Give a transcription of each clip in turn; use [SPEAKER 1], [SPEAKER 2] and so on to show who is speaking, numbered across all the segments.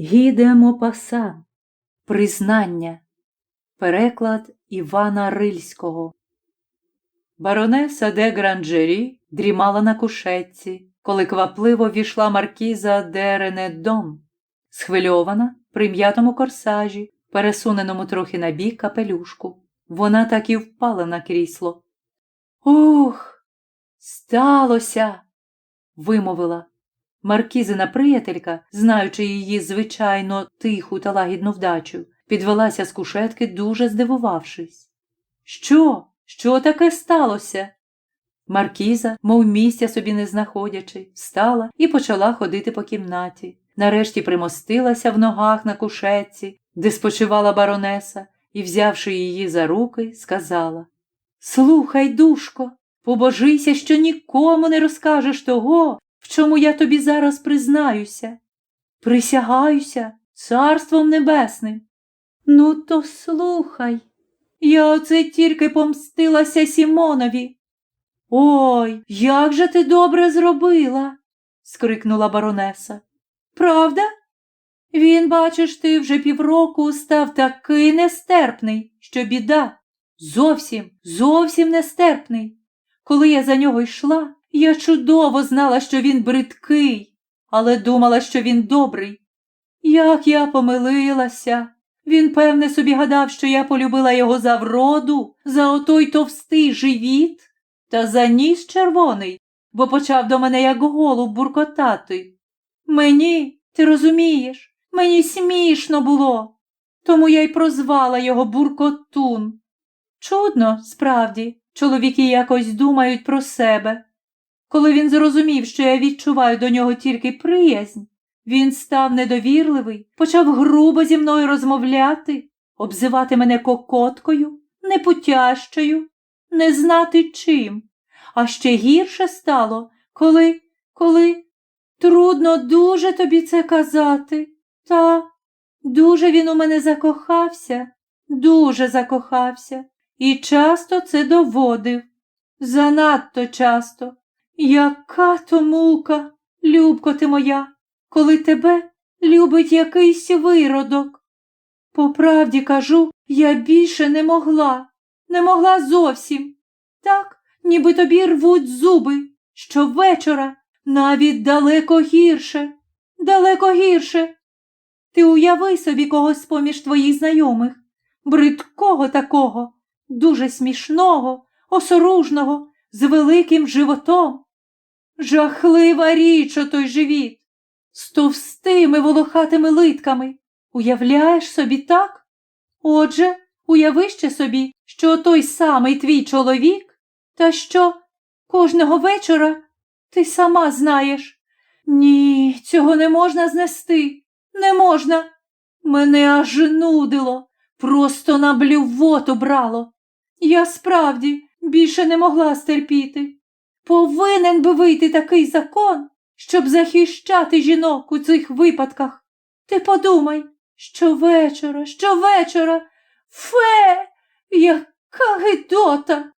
[SPEAKER 1] Гідемо пасан. Признання. Переклад Івана Рильського. Баронеса де Гранджері дрімала на кушетці, коли квапливо війшла маркіза де Ренедон, схвильована при м'ятому корсажі, пересуненому трохи на бік капелюшку. Вона так і впала на крісло. Ух, сталося, вимовила. Маркізина приятелька, знаючи її звичайно тиху та лагідну вдачу, підвелася з кушетки, дуже здивувавшись. Що? Що таке сталося? Маркіза, мов місця собі не знаходячи, встала і почала ходити по кімнаті. Нарешті примостилася в ногах на кушетці, де спочивала баронеса, і, взявши її за руки, сказала Слухай, душко, побожися, що нікому не розкажеш того, чому я тобі зараз признаюся. Присягаюся царством небесним. Ну, то слухай. Я оце тільки помстилася Сімонові. Ой, як же ти добре зробила, скрикнула баронеса. Правда? Він, бачиш, ти вже півроку став такий нестерпний, що біда. Зовсім, зовсім нестерпний. Коли я за нього йшла, я чудово знала, що він бридкий, але думала, що він добрий. Як я помилилася. Він, певне, собі гадав, що я полюбила його за вроду, за отой товстий живіт та за ніс червоний, бо почав до мене як голуб буркотати. Мені, ти розумієш, мені смішно було, тому я й прозвала його буркотун. Чудно, справді, чоловіки якось думають про себе. Коли він зрозумів, що я відчуваю до нього тільки приязнь, він став недовірливий, почав грубо зі мною розмовляти, обзивати мене кокоткою, непутящою, не знати чим. А ще гірше стало, коли, коли трудно дуже тобі це казати. Та дуже він у мене закохався, дуже закохався, і часто це доводив. Занадто часто. Яка то мука, любко ти моя, коли тебе любить якийсь виродок. По правді кажу, я більше не могла, не могла зовсім. Так, ніби тобі рвуть зуби, щовечора, навіть далеко гірше, далеко гірше. Ти уяви собі когось поміж твоїх знайомих, бридкого такого, дуже смішного, осоружного, з великим животом. Жахлива річ отой живіт, з товстими волохатими литками. Уявляєш собі так? Отже, уяви ще собі, що той самий твій чоловік, та що кожного вечора ти сама знаєш. Ні, цього не можна знести, не можна. Мене аж нудило, просто на блювоту брало. Я справді більше не могла стерпіти. Повинен би вийти такий закон, щоб захищати жінок у цих випадках. Ти подумай, щовечора, щовечора, фе, яка гидота.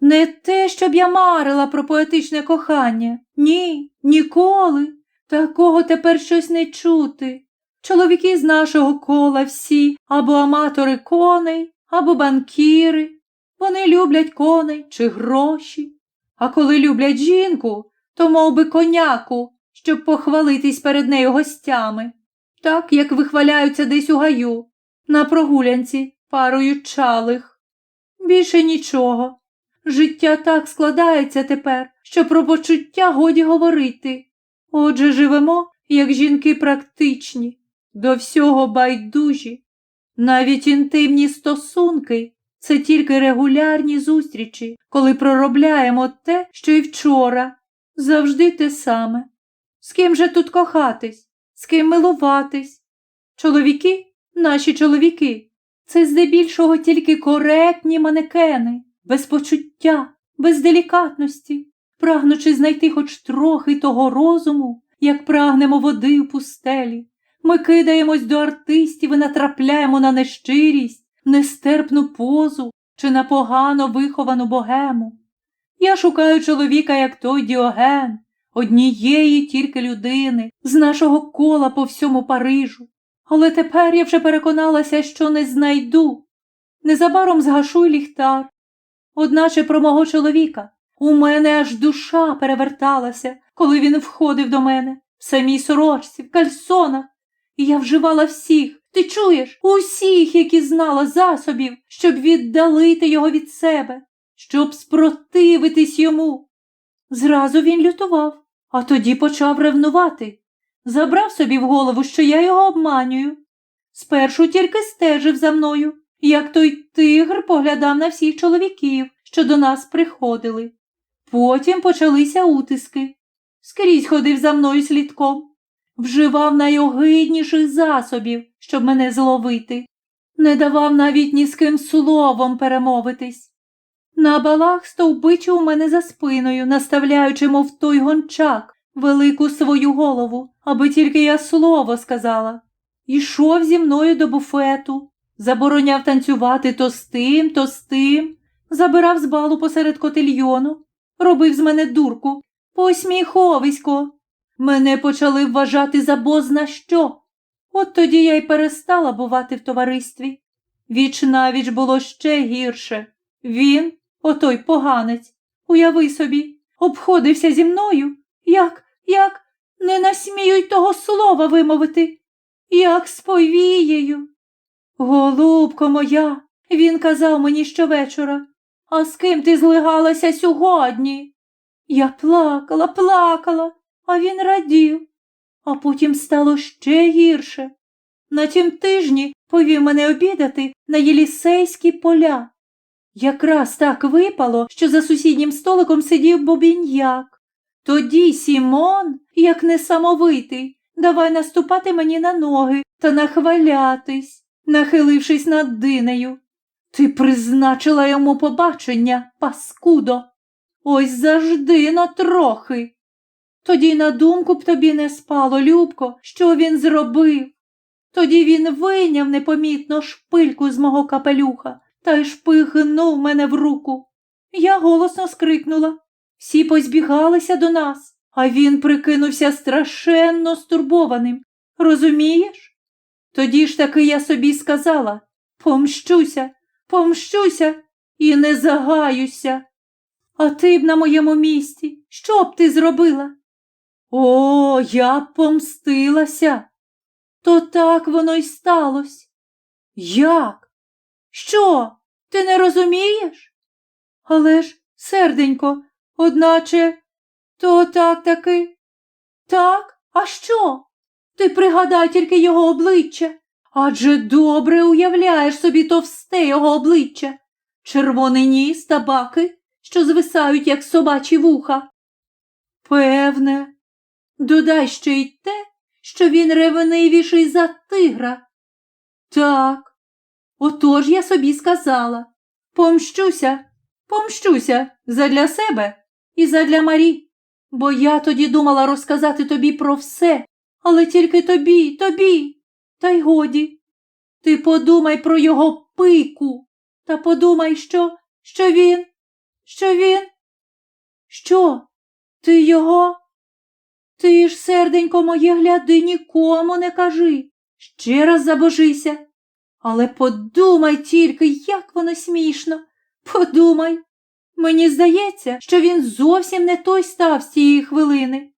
[SPEAKER 1] Не те, щоб я марила про поетичне кохання. Ні, ніколи. Такого тепер щось не чути. Чоловіки з нашого кола всі або аматори коней, або банкіри. Вони люблять коней чи гроші. А коли люблять жінку, то мов би, коняку, щоб похвалитись перед нею гостями, так як вихваляються десь у гаю, на прогулянці парою чалих. Більше нічого. Життя так складається тепер, що про почуття годі говорити. Отже, живемо, як жінки практичні, до всього байдужі. Навіть інтимні стосунки це тільки регулярні зустрічі, коли проробляємо те, що й вчора, завжди те саме. З ким же тут кохатись, з ким милуватись? Чоловіки, наші чоловіки, це здебільшого тільки коректні манекени, без почуття, без делікатності, прагнучи знайти хоч трохи того розуму, як прагнемо води в пустелі. Ми кидаємось до артистів і натрапляємо на нещирість, нестерпну позу чи на погано виховану богему. Я шукаю чоловіка, як той Діоген, однієї тільки людини з нашого кола по всьому Парижу. Але тепер я вже переконалася, що не знайду. Незабаром згашу ліхтар. Одначе про мого чоловіка у мене аж душа переверталася, коли він входив до мене в самій сорочці, в кальсонах, і я вживала всіх, ти чуєш, усіх, які знала засобів, щоб віддалити його від себе, щоб спротивитись йому. Зразу він лютував, а тоді почав ревнувати. Забрав собі в голову, що я його обманюю. Спершу тільки стежив за мною, як той тигр поглядав на всіх чоловіків, що до нас приходили. Потім почалися утиски. Скрізь ходив за мною слідком, вживав найогидніших засобів, щоб мене зловити, не давав навіть ні з ким словом перемовитись. На балах стовбичив у мене за спиною, наставляючи, мов той гончак, велику свою голову, аби тільки я слово сказала. Ішов зі мною до буфету, забороняв танцювати то з тим, то з тим, забирав з балу посеред котельйону, робив з мене дурку, посміховисько. Мене почали вважати за бозна що. От тоді я й перестала бувати в товаристві. Віч навіч було ще гірше. Він, отой поганець, уяви собі, обходився зі мною, як, як не насмію й того слова вимовити, як з повією. Голубко моя, він казав мені щовечора, а з ким ти злигалася сьогодні? Я плакала, плакала, а він радів. А потім стало ще гірше. На тім тижні повів мене обідати на Єлісейські поля. Якраз так випало, що за сусіднім столиком сидів бобіньяк. Тоді Сімон, як несамовитий, давай наступати мені на ноги та нахвалятись, нахилившись над динею. Ти призначила йому побачення, паскудо. Ось завжди на трохи. Тоді й на думку б тобі не спало, Любко, що він зробив. Тоді він вийняв непомітно шпильку з мого капелюха та й шпихнув мене в руку. Я голосно скрикнула. Всі позбігалися до нас, а він прикинувся страшенно стурбованим. Розумієш? Тоді ж таки я собі сказала помщуся, помщуся і не загаюся. А ти б на моєму місці, що б ти зробила? О, я помстилася. То так воно й сталося. Як? Що? Ти не розумієш? Але ж, серденько, одначе, то так таки. Так, а що? Ти пригадай тільки його обличчя. Адже добре уявляєш собі товсте його обличчя, червоний ніс та баки, що звисають, як собачі вуха. Певне, додай ще й те, що він ревнивіший за тигра. Так, отож я собі сказала помщуся, помщуся задля себе і задля Марі, бо я тоді думала розказати тобі про все, але тільки тобі, тобі. Та й годі. Ти подумай про його пику, та подумай, що, що він, що він. Що? Ти його? Ти ж, серденько моє, гляди, нікому не кажи. Ще раз забожися. Але подумай тільки, як воно смішно. Подумай. Мені здається, що він зовсім не той став з цієї хвилини.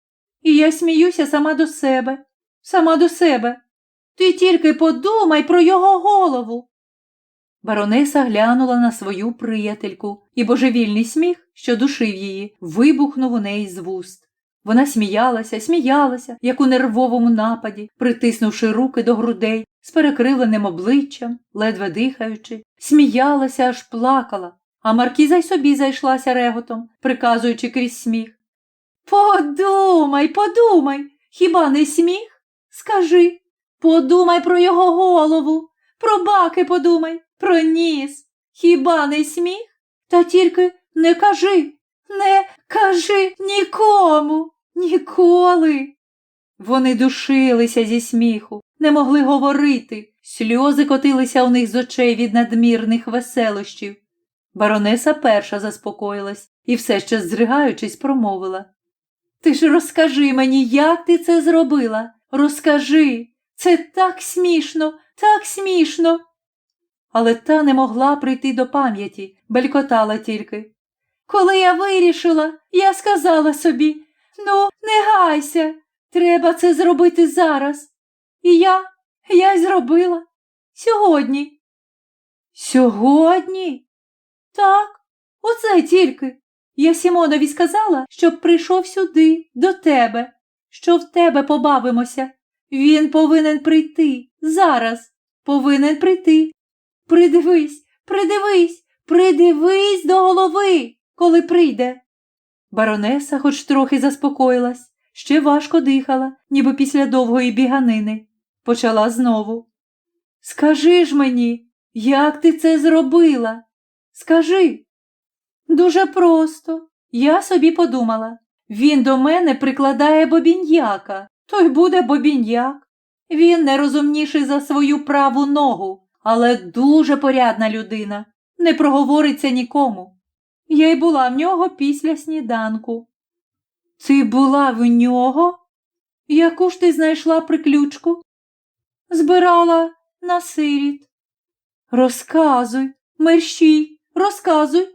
[SPEAKER 1] І я сміюся сама до себе, сама до себе. Ти тільки подумай про його голову. Баронеса глянула на свою приятельку, і божевільний сміх, що душив її, вибухнув у неї з вуст. Вона сміялася, сміялася, як у нервовому нападі, притиснувши руки до грудей, з перекривленим обличчям, ледве дихаючи, сміялася, аж плакала, а маркіза й собі зайшлася реготом, приказуючи крізь сміх. Подумай, подумай, хіба не сміх? Скажи, подумай про його голову, про баки подумай, про ніс. Хіба не сміх? Та тільки не кажи, не кажи нікому, ніколи. Вони душилися зі сміху, не могли говорити, сльози котилися у них з очей від надмірних веселощів. Баронеса перша заспокоїлась і все ще зригаючись, промовила. Ти ж розкажи мені, як ти це зробила. Розкажи. Це так смішно, так смішно. Але та не могла прийти до пам'яті, белькотала тільки. Коли я вирішила, я сказала собі ну, не гайся, треба це зробити зараз. І я, я й зробила. Сьогодні. Сьогодні? Так, оце тільки. Я Сімонові сказала, щоб прийшов сюди, до тебе, що в тебе побавимося. Він повинен прийти зараз, повинен прийти. Придивись, придивись, придивись до голови, коли прийде. Баронеса хоч трохи заспокоїлась, ще важко дихала, ніби після довгої біганини. Почала знову. Скажи ж мені, як ти це зробила? Скажи. Дуже просто. Я собі подумала. Він до мене прикладає бобіньяка, то й буде бобіньяк. Він не розумніший за свою праву ногу, але дуже порядна людина, не проговориться нікому. Я й була в нього після сніданку. Ти була в нього? Яку ж ти знайшла приключку? Збирала на сиріт. Розказуй, мерщій, розказуй.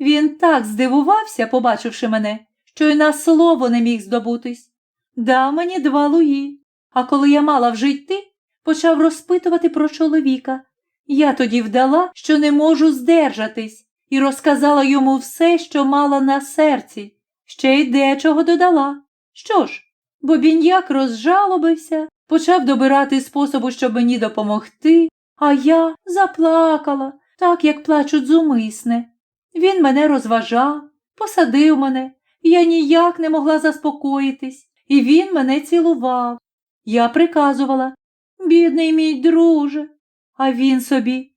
[SPEAKER 1] Він так здивувався, побачивши мене, що й на слово не міг здобутись. Дав мені два луї, а коли я мала вже йти, почав розпитувати про чоловіка. Я тоді вдала, що не можу здержатись, і розказала йому все, що мала на серці, ще й дечого додала. Що ж, бобіньяк розжалобився, почав добирати способу, щоб мені допомогти, а я заплакала, так як плачуть зумисне. Він мене розважав, посадив мене, я ніяк не могла заспокоїтись, і він мене цілував. Я приказувала бідний мій друже, а він собі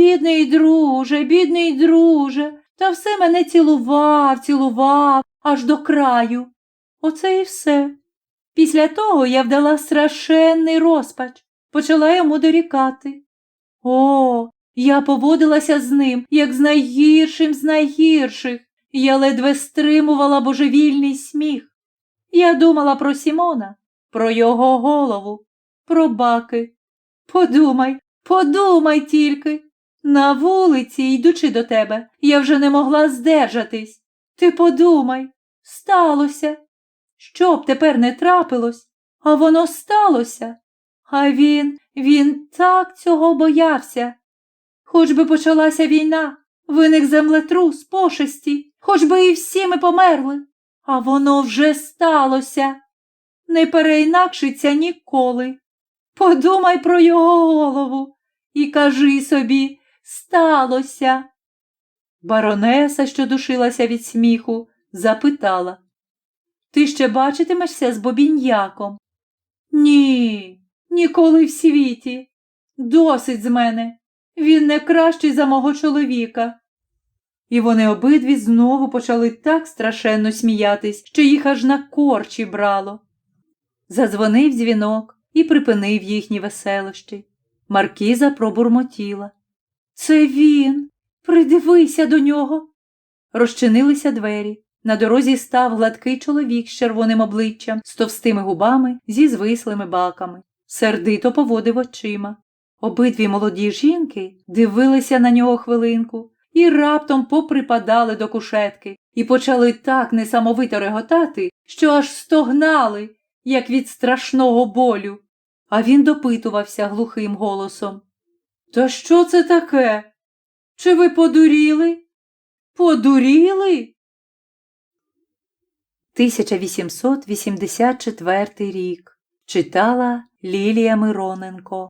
[SPEAKER 1] бідний друже, бідний друже, та все мене цілував, цілував аж до краю. Оце і все. Після того я вдала страшенний розпач, почала йому дорікати. О, я поводилася з ним, як з найгіршим з найгірших. Я ледве стримувала божевільний сміх. Я думала про Сімона, про його голову, про баки. Подумай, подумай тільки. На вулиці, йдучи до тебе, я вже не могла здержатись. Ти подумай, сталося. Що б тепер не трапилось, а воно сталося. А він, він так цього боявся. Хоч би почалася війна, виник землетрус, пошесті, хоч би і всі ми померли, а воно вже сталося. Не переінакшиться ніколи. Подумай про його голову і кажи собі, сталося. Баронеса, що душилася від сміху, запитала Ти ще бачитимешся з бобіньяком? Ні, ніколи в світі. Досить з мене. Він не кращий за мого чоловіка. І вони обидві знову почали так страшенно сміятись, що їх аж на корчі брало. Задзвонив дзвінок і припинив їхні веселощі. Маркіза пробурмотіла. Це він. Придивися до нього. Розчинилися двері. На дорозі став гладкий чоловік з червоним обличчям, з товстими губами, зі звислими баками. Сердито поводив очима. Обидві молоді жінки дивилися на нього хвилинку і раптом поприпадали до кушетки і почали так несамовито реготати, що аж стогнали, як від страшного болю. А він допитувався глухим голосом. Та що це таке? Чи ви подуріли? Подуріли? 1884 рік. Читала Лілія Мироненко